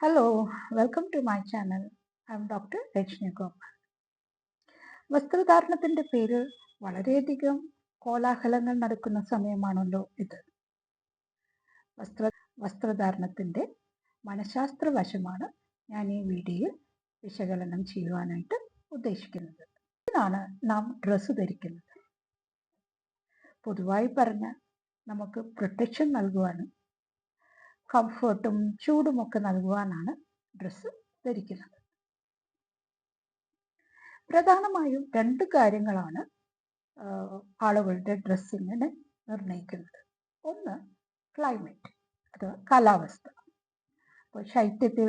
Hello, welcome to my channel. I'm Dr. Rajani Gopal വസ്ത്രധാരണത്തിന്റെ പേരിൽ വളരെയധികം കോലാഹലങ്ങൾ നടക്കുന്ന സമയമാണല്ലോ ഇത് വസ്ത്ര വസ്ത്രധാരണത്തിന്റെ മനഃശാസ്ത്ര വശമാണ് ഞാൻ ഈ വീഡിയോയിൽ വിശകലനം ചെയ്യുവാനായിട്ട് ഉദ്ദേശിക്കുന്നത് ഇതാണ് നാം ഡ്രസ്സ് ധരിക്കുന്നത് പൊതുവായി പറഞ്ഞ നമുക്ക് പ്രൊട്ടക്ഷൻ നൽകുവാനും കംഫർട്ടും ചൂടുമൊക്കെ നൽകുവാനാണ് ഡ്രസ്സ് ധരിക്കുന്നത്. പ്രധാനമായും രണ്ട് കാര്യങ്ങളാണ് ആളുകളുടെ ഡ്രസ്സിങ്ങിനെ നിർണയിക്കുന്നത്. ഒന്ന് ക്ലൈമറ്റ് അഥവാ കാലാവസ്ഥ. അപ്പോൾ ശൈത്യത്തിൽ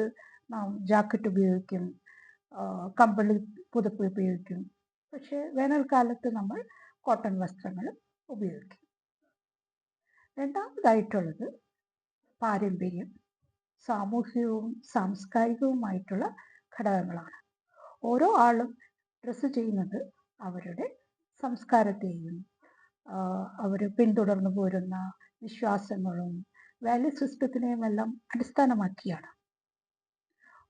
നാം ജാക്കറ്റ് ഉപയോഗിക്കും കമ്പിളി പുതപ്പ് ഉപയോഗിക്കും. പക്ഷേ വേനൽക്കാലത്ത് നമ്മൾ കോട്ടൺ വസ്ത്രങ്ങൾ ഉപയോഗിക്കും. രണ്ടാമതായിട്ടുള്ളത് പാരമ്പര്യം സാമൂഹികവും സാംസ്കാരികവുമായിട്ടുള്ള ഘടകങ്ങളാണ്. ഓരോ ആളും ഡ്രസ്സ് ചെയ്യുന്നത് അവരുടെ സംസ്കാരത്തെയും അവർ പിന്തുടർന്നു പോരുന്ന വിശ്വാസങ്ങളും വാല്യൂ സിസ്റ്റത്തിനെയും എല്ലാം അടിസ്ഥാനമാക്കിയാണ്.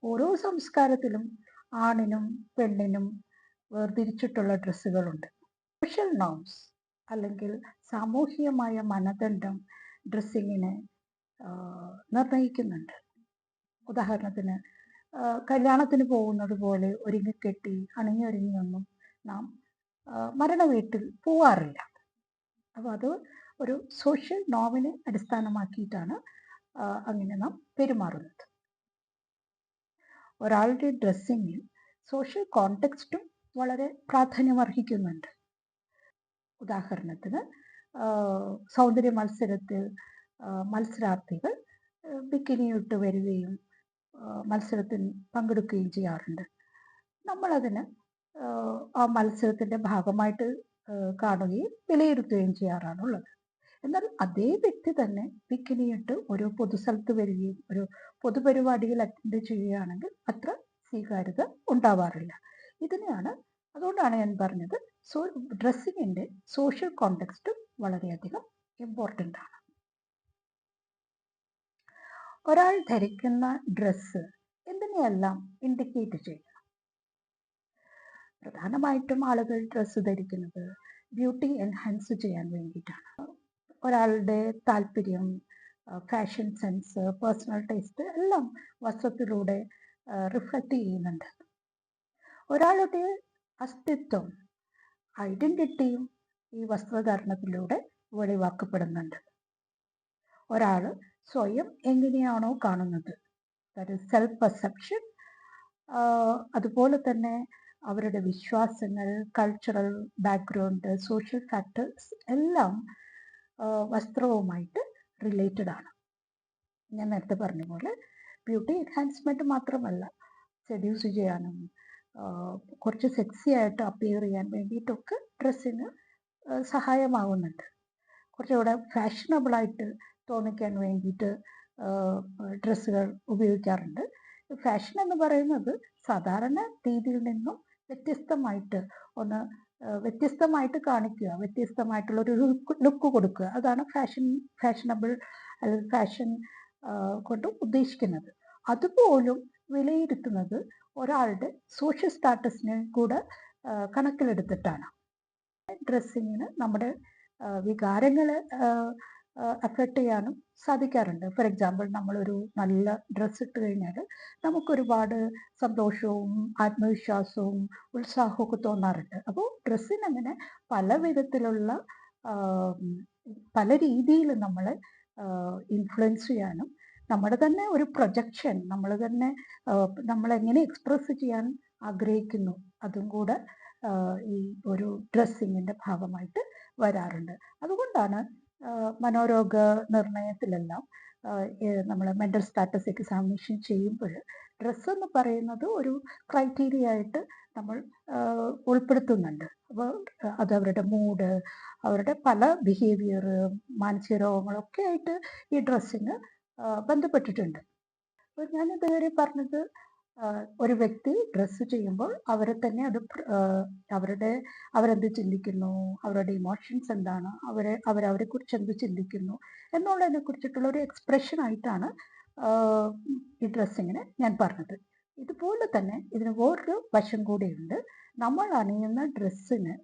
ഓരോ സംസ്കാരത്തിലും ആണിനും പെണ്ണിനും വേർതിരിച്ചിട്ടുള്ള ഡ്രസ്സുകളുണ്ട്. സോഷ്യൽ നോംസ് അല്ലെങ്കിൽ സാമൂഹികമായ മാനദണ്ഡം ഡ്രസ്സിങ്ങിനെ നിർണയിക്കുന്നുണ്ട്. ഉദാഹരണത്തിന് കല്യാണത്തിന് പോകുന്നത് പോലെ ഒരുങ്ങിക്കെട്ടി അണിഞ്ഞൊരുങ്ങിയൊന്നും നാം മരണ വീട്ടിൽ പോവാറില്ല. അപ്പോൾ അത് ഒരു സോഷ്യൽ നോമിനെ അടിസ്ഥാനമാക്കിയിട്ടാണ് അങ്ങനെ നാം പെരുമാറുന്നത്. ഒരാളുടെ ഡ്രസ്സിങ്ങിൽ സോഷ്യൽ കോണ്ടെക്സ്റ്റും വളരെ പ്രാധാന്യമർഹിക്കുന്നുണ്ട്. ഉദാഹരണത്തിന് സൗന്ദര്യ മത്സരത്തിൽ മത്സരാർത്ഥികൾ ബിക്കിനിയിട്ട് വരികയും മത്സരത്തിൽ പങ്കെടുക്കുകയും ചെയ്യാറുണ്ട്. നമ്മളതിന് ആ മത്സരത്തിന്റെ ഭാഗമായിട്ട് കാണുകയും വിലയിരുത്തുകയും ചെയ്യാറാണുള്ളത്. എന്നാൽ അതേ വ്യക്തി തന്നെ ബിക്കിനിയിട്ട് ഒരു പൊതുസ്ഥലത്ത് വരികയും ഒരു പൊതുപരിപാടിയിൽ അറ്റൻഡ് ചെയ്യുകയാണെങ്കിൽ അത്ര സ്വീകാര്യത ഉണ്ടാവാറില്ല. ഇതിനെയാണ് അതുകൊണ്ടാണ് ഞാൻ പറഞ്ഞത് സോ ഡ്രസ്സിങ്ങിന്റെ സോഷ്യൽ കോണ്ടെക്സ്റ്റ് വളരെയധികം ഇമ്പോർട്ടന്റ് ആണ് ഒരാൾ ധരിക്കുന്ന ഡ്രസ്സ് എന്തിനെയെല്ലാം ഇൻഡിക്കേറ്റ് ചെയ്യും പ്രധാനമായിട്ടും ആളുകൾ ഡ്രസ്സ് ധരിക്കുന്നത് ബ്യൂട്ടി എൻഹാൻസ് ചെയ്യാൻ വേണ്ടിയിട്ടാണ്. ഒരാളുടെ താല്പര്യം ഫാഷൻ സെൻസ് പേഴ്സണൽ ടേസ്റ്റ് എല്ലാം വസ്ത്രത്തിലൂടെ റിഫ്ലക്റ്റ് ചെയ്യുന്നുണ്ട്. ഒരാളുടെ അസ്തിത്വം ഐഡന്റിറ്റിയും ഈ വസ്ത്രധാരണത്തിലൂടെ വെളിവാക്കപ്പെടുന്നുണ്ട് ഒരാൾ സ്വയം എങ്ങനെയാണോ കാണുന്നത്. ദാറ്റ് സെൽഫ് പെർസെപ്ഷൻ അതുപോലെ തന്നെ അവരുടെ വിശ്വാസങ്ങൾ കൾച്ചറൽ ബാക്ക്ഗ്രൗണ്ട് സോഷ്യൽ ഫാക്ടേഴ്സ് എല്ലാം വസ്ത്രവുമായിട്ട് റിലേറ്റഡ് ആണ്. ഞാൻ നേരത്തെ പറഞ്ഞ പോലെ ബ്യൂട്ടി എൻഹാൻസ്മെന്റ് മാത്രമല്ല സെഡ്യൂസ് ചെയ്യാനും കുറച്ച് സെക്സി ആയിട്ട് അപ്പിയർ ചെയ്യാൻ വേണ്ടിയിട്ടൊക്കെ ഡ്രസ്സിന് സഹായമാകുന്നുണ്ട് കുറച്ചുകൂടെ ഫാഷനബിൾ ആയിട്ട് തോന്നിക്കാൻ വേണ്ടിയിട്ട് ഡ്രസ്സുകൾ ഉപയോഗിക്കാറുണ്ട്. ഫാഷൻ എന്ന് പറയുന്നത് സാധാരണ രീതിയിൽ നിന്നും വ്യത്യസ്തമായിട്ട് ഒന്ന് വ്യത്യസ്തമായിട്ട് കാണിക്കുക വ്യത്യസ്തമായിട്ടുള്ള ഒരു ലുക്ക് കൊടുക്കുക. അതാണ് ഫാഷൻ ഫാഷനബിൾ അല്ലെങ്കിൽ ഫാഷൻ കൊണ്ട് ഉദ്ദേശിക്കുന്നത്. അതുപോലും വിലയിരുത്തുന്നത് ഒരാളുടെ സോഷ്യൽ സ്റ്റാറ്റസിനെ കൂടെ കണക്കിലെടുത്തിട്ടാണ്. ഡ്രസ്സിങ്ങിന് നമ്മുടെ വികാരങ്ങൾ അഫക്റ്റ് ചെയ്യാനും സാധിക്കാറുണ്ട്. ഫോർ എക്സാമ്പിൾ നമ്മളൊരു നല്ല ഡ്രസ്സ് ഇട്ട് കഴിഞ്ഞാൽ നമുക്കൊരുപാട് സന്തോഷവും ആത്മവിശ്വാസവും ഉത്സാഹവും ഒക്കെ തോന്നാറുണ്ട് അപ്പോൾ ഡ്രസ്സിനങ്ങനെ പല വിധത്തിലുള്ള പല രീതിയിൽ നമ്മൾ ഇൻഫ്ലുവൻസ് ചെയ്യാനും നമ്മുടെ തന്നെ ഒരു പ്രൊജക്ഷൻ നമ്മൾ തന്നെ നമ്മൾ എങ്ങനെ എക്സ്പ്രസ് ചെയ്യാൻ ആഗ്രഹിക്കുന്നു അതും കൂടെ ഈ ഒരു ഡ്രസ്സിങ്ങിന്റെ ഭാഗമായിട്ട് വരാറുണ്ട്. അതുകൊണ്ടാണ് മനോരോഗ നിർണയത്തിലെല്ലാം നമ്മൾ മെന്റൽ സ്റ്റാറ്റസ് എക്സാമിനേഷൻ ചെയ്യുമ്പോൾ ഡ്രസ്സ് എന്ന് പറയുന്നത് ഒരു ക്രൈറ്റീരിയ ആയിട്ട് നമ്മൾ ഉൾപ്പെടുത്തുന്നുണ്ട്. അപ്പോൾ അത് അവരുടെ മൂഡ് അവരുടെ പല ബിഹേവിയർ മാനസിക രോഗങ്ങളൊക്കെ ആയിട്ട് ഈ ഡ്രസ്സിന് ബന്ധപ്പെട്ടിട്ടുണ്ട്. അപ്പോൾ ഞാൻ ഇതുവരെ പറഞ്ഞത് ഒരു വ്യക്തി ഡ്രസ്സ് ചെയ്യുമ്പോൾ അവരെ തന്നെ അത് അവരുടെ അവരെന്ത് ചിന്തിക്കുന്നു? അവരുടെ ഇമോഷൻസ് എന്താണ്? അവരെ അവരവരെ കുറിച്ച് എന്ത് ചിന്തിക്കുന്നു? എന്നുള്ളതിനെ കുറിച്ചിട്ടുള്ള ഒരു എക്സ്പ്രഷൻ ആയിട്ടാണ് ഈ ഡ്രസ്സിങ്ങിന് ഞാൻ പറഞ്ഞത്. ഇതുപോലെ തന്നെ ഇതിന് വേറൊരു വശം കൂടിയുണ്ട്. നമ്മൾ അണിയുന്ന ഡ്രസ്സിന്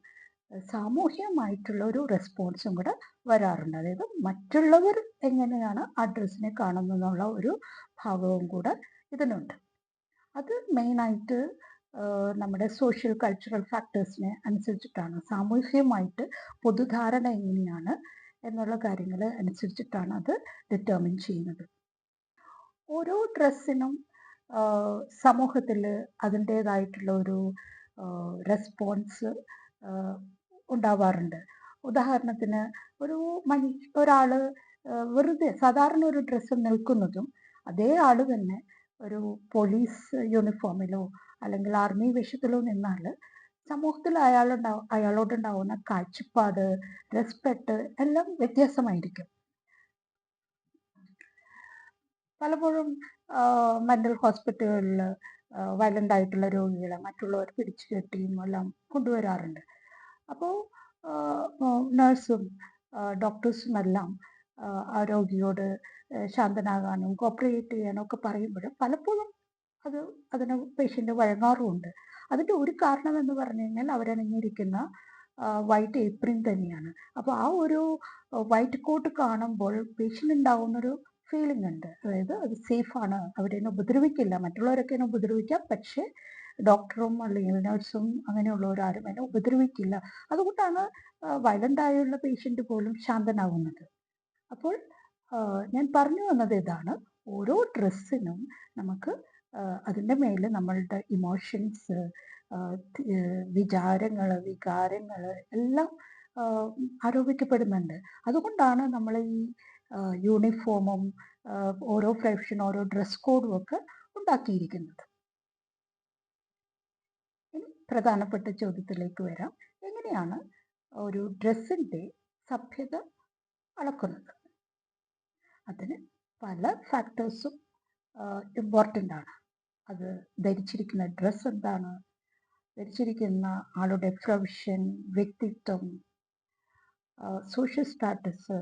സാമൂഹ്യമായിട്ടുള്ള ഒരു റെസ്പോൺസും കൂടെ വരാറുണ്ട്. അതായത് മറ്റുള്ളവർ എങ്ങനെയാണ് ആ ഡ്രസ്സിനെ കാണുന്നതെന്നുള്ള ഒരു ഭാഗവും കൂടെ ഇതിനുണ്ട്. അത് മെയിനായിട്ട് നമ്മുടെ സോഷ്യൽ കൾച്ചറൽ ഫാക്ടേഴ്സിനെ അനുസരിച്ചിട്ടാണ്. സാമൂഹികമായിട്ട് പൊതുധാരണ എങ്ങനെയാണ് എന്നുള്ള കാര്യങ്ങൾ അനുസരിച്ചിട്ടാണ് അത് ഡിറ്റർമിൻ ചെയ്യുന്നത്. ഓരോ ഡ്രസ്സിനും സമൂഹത്തിൽ അതിന്റേതായിട്ടുള്ള ഒരു റെസ്പോൺസ് ഉണ്ടാവാറുണ്ട്. ഉദാഹരണത്തിന് ഒരു മനുഷ്യ ഒരാൾ വെറുതെ സാധാരണ ഒരു ഡ്രസ്സ് നിൽക്കുന്നതും അതേ ആൾ തന്നെ ഒരു പോലീസ് യൂണിഫോമിലോ അല്ലെങ്കിൽ ആർമി വേഷത്തിലോ നിന്നാൽ സമൂഹത്തിൽ അയാളുണ്ടാവും അയാളോടുണ്ടാവുന്ന കാഴ്ചപ്പാട് റെസ്പെക്ട് എല്ലാം വ്യത്യാസമായിരിക്കും. പലപ്പോഴും മെന്റൽ ഹോസ്പിറ്റലുകളിൽ വയലന്റ് ആയിട്ടുള്ള രോഗികളെ മറ്റുള്ളവർ പിടിച്ചു കെട്ടിയും എല്ലാം കൊണ്ടുവരാറുണ്ട്. അപ്പോൾ നഴ്സും ഡോക്ടേഴ്സും എല്ലാം ആ രോഗിയോട് ശാന്തനാകാനും കോപ്പറേറ്റ് ചെയ്യാനും ഒക്കെ പറയുമ്പോഴും പലപ്പോഴും അത് അതിന് പേഷ്യന്റ് വഴങ്ങാറുമുണ്ട്. അതിന്റെ ഒരു കാരണം എന്ന് പറഞ്ഞു കഴിഞ്ഞാൽ അവരണിഞ്ഞിരിക്കുന്ന വൈറ്റ് ഏപ്രിൻ തന്നെയാണ്. അപ്പോൾ ആ ഒരു വൈറ്റ് കോട്ട് കാണുമ്പോൾ പേഷ്യന്റ് ഉണ്ടാകുന്നൊരു ഫീലിംഗ് ഉണ്ട്. അതായത് അത് സേഫാണ് അവരെന്നെ ഉപദ്രവിക്കില്ല. മറ്റുള്ളവരൊക്കെ എന്നെ ഉപദ്രവിക്കാം. പക്ഷേ ഡോക്ടറും അല്ലെങ്കിൽ നഴ്സും അങ്ങനെയുള്ളവരാരും എന്നെ ഉപദ്രവിക്കില്ല. അതുകൊണ്ടാണ് വയലന്റ് ആയുള്ള പേഷ്യന്റ് പോലും ശാന്തനാകുന്നത് അപ്പോൾ ഞാൻ പറഞ്ഞു വന്നത് ഇതാണ്. ഓരോ ഡ്രസ്സിനും നമുക്ക് അതിന്റെ മേലെ നമ്മളുടെ ഇമോഷൻസ് വിചാരങ്ങൾ വികാരങ്ങൾ എല്ലാം ആരോപിക്കപ്പെടുന്നുണ്ട്. അതുകൊണ്ടാണ് നമ്മൾ ഈ യൂണിഫോമും ഓരോ പ്രൊഫഷൻ ഓരോ ഡ്രസ് കോഡും ഒക്കെ ഉണ്ടാക്കിയിരിക്കുന്നത്. ഇനി പ്രധാനപ്പെട്ട ചോദ്യത്തിലേക്ക് വരാം. എങ്ങനെയാണ് ഒരു ഡ്രസ്സിന്റെ സഭ്യത അളക്കുന്നത്? അതിന് പല ഫാക്ടേഴ്സും ഇമ്പോർട്ടന്റ് ആണ്. അത് ധരിച്ചിരിക്കുന്ന ഡ്രസ്സ് എന്താണ്? ധരിച്ചിരിക്കുന്ന ആളുടെ പ്രൊഫഷൻ വ്യക്തിത്വം സോഷ്യൽ സ്റ്റാറ്റസ്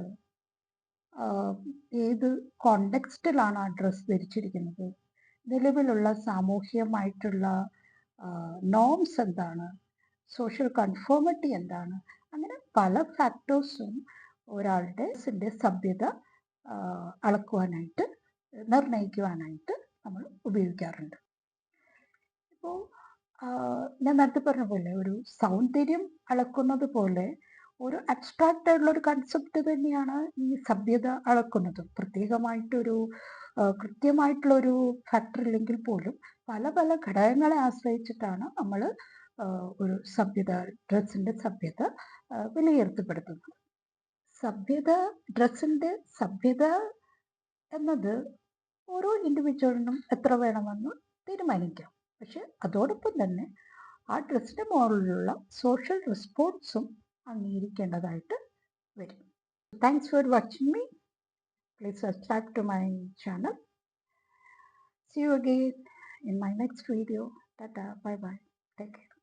ഏത് കോണ്ടെക്സ്റ്റിലാണ് ആ ഡ്രസ്സ് ധരിച്ചിരിക്കുന്നത്? നിലവിലുള്ള സാമൂഹികമായിട്ടുള്ള നോംസ് എന്താണ്? സോഷ്യൽ കൺഫോമിറ്റി എന്താണ്? അങ്ങനെ പല ഫാക്ടേഴ്സും ഒരാളുടെ സഭ്യത അളക്കുവാനായിട്ട് നിർണയിക്കുവാനായിട്ട് നമ്മൾ ഉപയോഗിക്കാറുണ്ട്. ഇപ്പോൾ ഞാൻ നേരത്തെ പറഞ്ഞ പോലെ ഒരു സൗന്ദര്യം അളക്കുന്നത് പോലെ ഒരു അബ്സ്ട്രാക്റ്റ് ആയിട്ടുള്ള ഒരു കൺസെപ്റ്റ് തന്നെയാണ് ഈ സഭ്യത അളക്കുന്നത്. പ്രത്യേകമായിട്ടൊരു കൃത്യമായിട്ടുള്ളൊരു ഫാക്ടർ ഇല്ലെങ്കിൽ പോലും പല പല ഘടകങ്ങളെ ആശ്രയിച്ചിട്ടാണ് നമ്മൾ ഒരു സഭ്യത ഡ്രസ്സിന്റെ സഭ്യത വിലയിരുത്തപ്പെടുത്തുന്നത്. സഭ്യത ഡ്രസ്സിന്റെ സഭ്യത എന്നത് ഓരോ ഇൻഡിവിജ്വലിനും എത്ര വേണമെന്ന് തീരുമാനിക്കാം. പക്ഷെ അതോടൊപ്പം തന്നെ ആ ഡ്രസ്സിന്റെ മുകളിലുള്ള സോഷ്യൽ റെസ്പോൺസും അംഗീകരിക്കേണ്ടതായിട്ട് വരും. Thanks for watching me please subscribe to my channel see you again in my next video tata bye bye take care